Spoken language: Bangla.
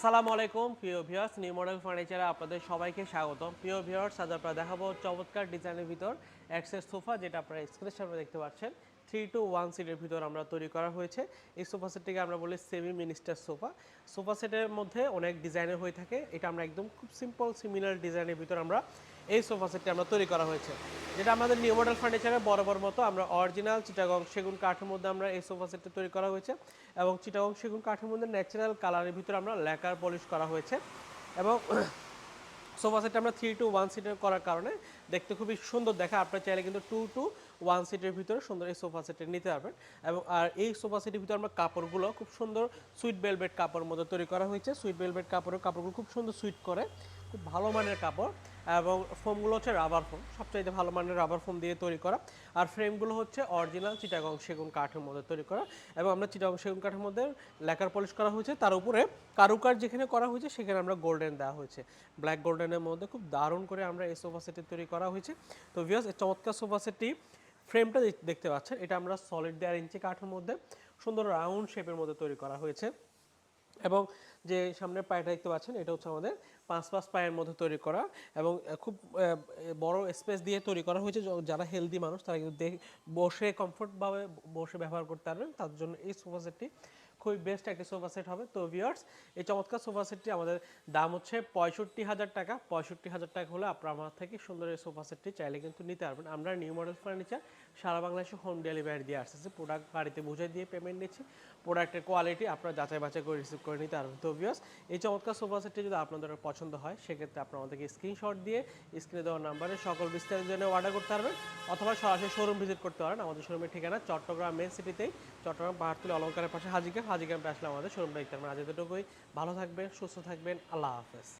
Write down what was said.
আসসালামু আলাইকুম, প্রিয় ভিউয়ার্স নিউ মডেল ফার্নিচারে আপনাদের সবাইকে স্বাগত প্রিয় ভিউয়ার্স আজ আপনারা দেখাবো চমৎকার ডিজাইনের ভিতর অ্যাক্সেস সোফা যেটা আপনারা স্ক্রিনের সামনে দেখতে পাচ্ছেন। থ্রি টু ওয়ান সিটের ভিতর আমরা তৈরি করা হয়েছে। এই সোফা সেটটিকে আমরা বলি সেমি মিনিস্টার সোফা সোফা সেটের মধ্যে অনেক ডিজাইনের হয়ে থাকে। এটা আমরা একদম খুব সিম্পল সিমিলার ডিজাইনের ভিতর আমরা এই সোফা সেটটি আমরা তৈরি করা হয়েছে। যেটা আমাদের নিউ মডেল ফার্নিচারের বরাবর মতো আমরা অরিজিনাল চিটাগং সেগুন কাঠের মধ্যে আমরা এই সোফা সেটটি তৈরি করা হয়েছে এবং চিটাগং সেগুন কাঠের মধ্যে ন্যাচারাল কালারের ভিতরে আমরা ল্যাকার পলিশ করা হয়েছে এবং সোফা সেট আমরা থ্রি টু ওয়ান সিটের করার কারণে দেখতে খুবই সুন্দর দেখা আপনার চাইলে কিন্তু টু টু ওয়ান সিটের ভিতরে সুন্দর এই সোফা সেটে নিতে পারবেন এবং আর এই সোফা সেটের ভিতরে আমরা কাপড়গুলো খুব সুন্দর সুইট বেলভেট কাপড়ের মধ্যে তৈরি করা হয়েছে। সুইট বেলভেট কাপড়ের কাপড়গুলো খুব সুন্দর সুইট করে খুব ভালো মানের কাপড় এবং ফোমগুলো হচ্ছে রাবার ফোম সবচাইতে ভালো মানের রাবার ফোম দিয়ে তৈরি করা। আর ফ্রেমগুলো হচ্ছে অরিজিনাল চিটাগং সেগুন কাঠের মধ্যে তৈরি করা এবং আমরা চিটাগং সেগুন কাঠের মধ্যে লেকার পলিশ করা হয়েছে। তার উপরে কারুকার যেখানে করা হয়েছে, সেখানে আমরা গোল্ডেন দেওয়া হয়েছে। ব্ল্যাক গোল্ডেনের মধ্যে খুব দারুণ করে আমরা এই সোফা সেটটি তৈরি করা হয়েছে। তো ভিউয়ার্স এই চমৎকার সোফা সেটটি ফ্রেমটা দেখতে পাচ্ছেন। এটা আমরা সলিড দেড় ইঞ্চি কাঠের মধ্যে, সুন্দর রাউন্ড শেপের মধ্যে তৈরি করা হয়েছে। এবং যে সামনের পায়টা দেখতে পাচ্ছেন এটা হচ্ছে আমাদের পাঁচ পাঁচ পায়ের মধ্যে তৈরি করা এবং খুব বড় স্পেস দিয়ে তৈরি করা হয়েছে। যারা হেলদি মানুষ, তারা কিন্তু বসে কমফোর্টভাবে বসে ব্যবহার করতে পারবেন। তার জন্য এই সোফা সেটটি খুবই বেস্ট একটা সোফা সেট হবে। তো ভিউয়ার্স এই চমৎকার সোফা সেটটি আমাদের দাম হচ্ছে পঁয়ষট্টি হাজার টাকা। পঁয়ষট্টি হাজার টাকা হলে আপনার আমার থেকে সুন্দর এই সোফা সেটটি চাইলে কিন্তু নিতে পারবেন। আমরা নিউ মডেল ফার্নিচার সারা বাংলাদেশে হোম ডেলিভারি দিয়ে আসতেছে। প্রোডাক্ট বাড়িতে বুঝে দিয়ে পেমেন্ট নিচ্ছি। প্রোডাক্টের কোয়ালিটি আপনারা যাচাই বাছাই করে রিসিভ করে নিতে পারবেন। তো ভিউয়ার্স এই চমৎকার সোফা সেটটি যদি আপনাদের পছন্দ হয়, সেক্ষেত্রে আপনারা আমাদেরকে স্ক্রিনশট দিয়ে স্ক্রিনে দেওয়া নাম্বারে সকল বিস্তারিত জন্য অর্ডার করতে পারবেন। অথবা সরাসরি শোরুম ভিজিট করতে পারেন। আমাদের শোরুমের ঠিকানা চট্টগ্রাম মেন সিটিতেই চট্টগ্রাম পাহাড়তলি অলঙ্কারের পাশে হাজিগ্রাম ক্যাম্পে আসলে আমাদের। শোরুমটা দেখতে পারবেন আজ এতটুকুই। ভালো থাকবেন, সুস্থ থাকবেন। আল্লাহ হাফেজ।